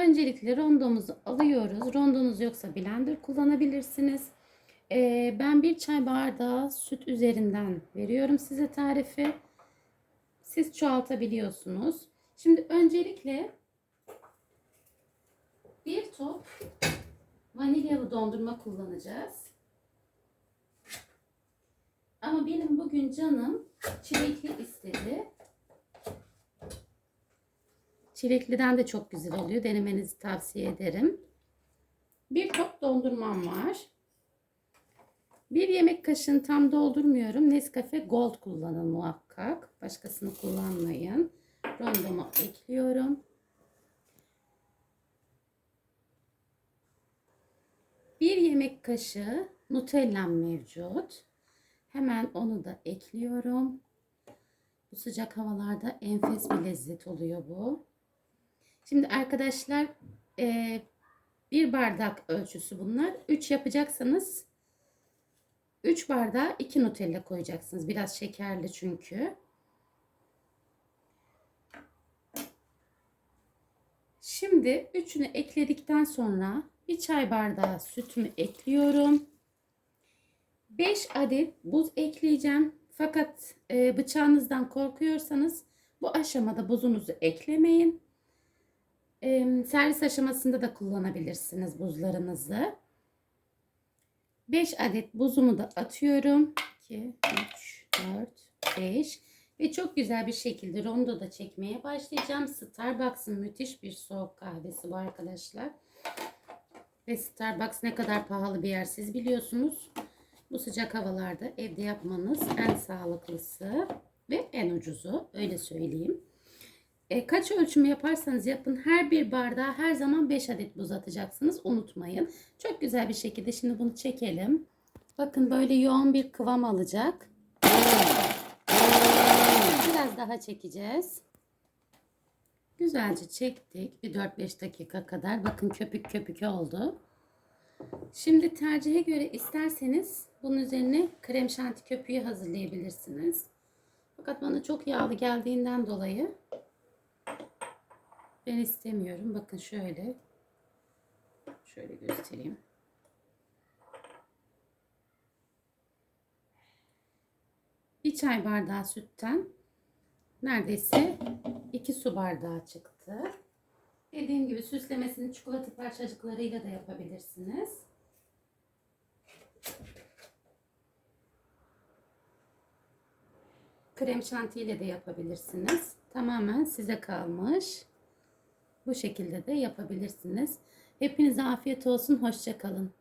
Öncelikle rondomuzu alıyoruz. Rondonuz yoksa blender kullanabilirsiniz. Ee, ben bir çay bardağı süt üzerinden veriyorum size tarifi. Siz çoğaltabiliyorsunuz. Şimdi öncelikle bir top vanilyalı dondurma kullanacağız. Ama benim bugün canım çilekli istedi. Çilekliden de çok güzel oluyor. Denemenizi tavsiye ederim. Bir top dondurmam var. Bir yemek kaşığını tam doldurmuyorum. Nescafe Gold kullanın muhakkak. Başkasını kullanmayın. Rondomu ekliyorum. Bir yemek kaşığı Nutella mevcut. Hemen onu da ekliyorum. Bu sıcak havalarda enfes bir lezzet oluyor bu. Şimdi arkadaşlar e, bir bardak ölçüsü bunlar. 3 yapacaksanız 3 bardağa 2 Nutella koyacaksınız. Biraz şekerli çünkü. Şimdi üçünü ekledikten sonra bir çay bardağı sütümü ekliyorum. 5 adet buz ekleyeceğim. Fakat e, bıçağınızdan korkuyorsanız bu aşamada buzunuzu eklemeyin. E, servis aşamasında da kullanabilirsiniz buzlarınızı. 5 adet buzumu da atıyorum. 2, 3, 4, 5 ve çok güzel bir şekilde rondo da çekmeye başlayacağım. Starbucks'ın müthiş bir soğuk kahvesi bu arkadaşlar. Ve Starbucks ne kadar pahalı bir yer siz biliyorsunuz. Bu sıcak havalarda evde yapmanız en sağlıklısı ve en ucuzu öyle söyleyeyim. E, kaç ölçümü yaparsanız yapın her bir bardağa her zaman 5 adet buz atacaksınız unutmayın. Çok güzel bir şekilde şimdi bunu çekelim. Bakın böyle yoğun bir kıvam alacak. Biraz daha çekeceğiz. Güzelce çektik. Bir 4-5 dakika kadar. Bakın köpük köpük oldu. Şimdi tercihe göre isterseniz bunun üzerine krem şanti köpüğü hazırlayabilirsiniz. Fakat bana çok yağlı geldiğinden dolayı ben istemiyorum. Bakın şöyle. Şöyle göstereyim. Bir çay bardağı sütten neredeyse 2 su bardağı çıktı. Dediğim gibi süslemesini çikolata parçacıklarıyla da yapabilirsiniz. Krem şantiyle de yapabilirsiniz. Tamamen size kalmış. Bu şekilde de yapabilirsiniz. Hepinize afiyet olsun. Hoşçakalın.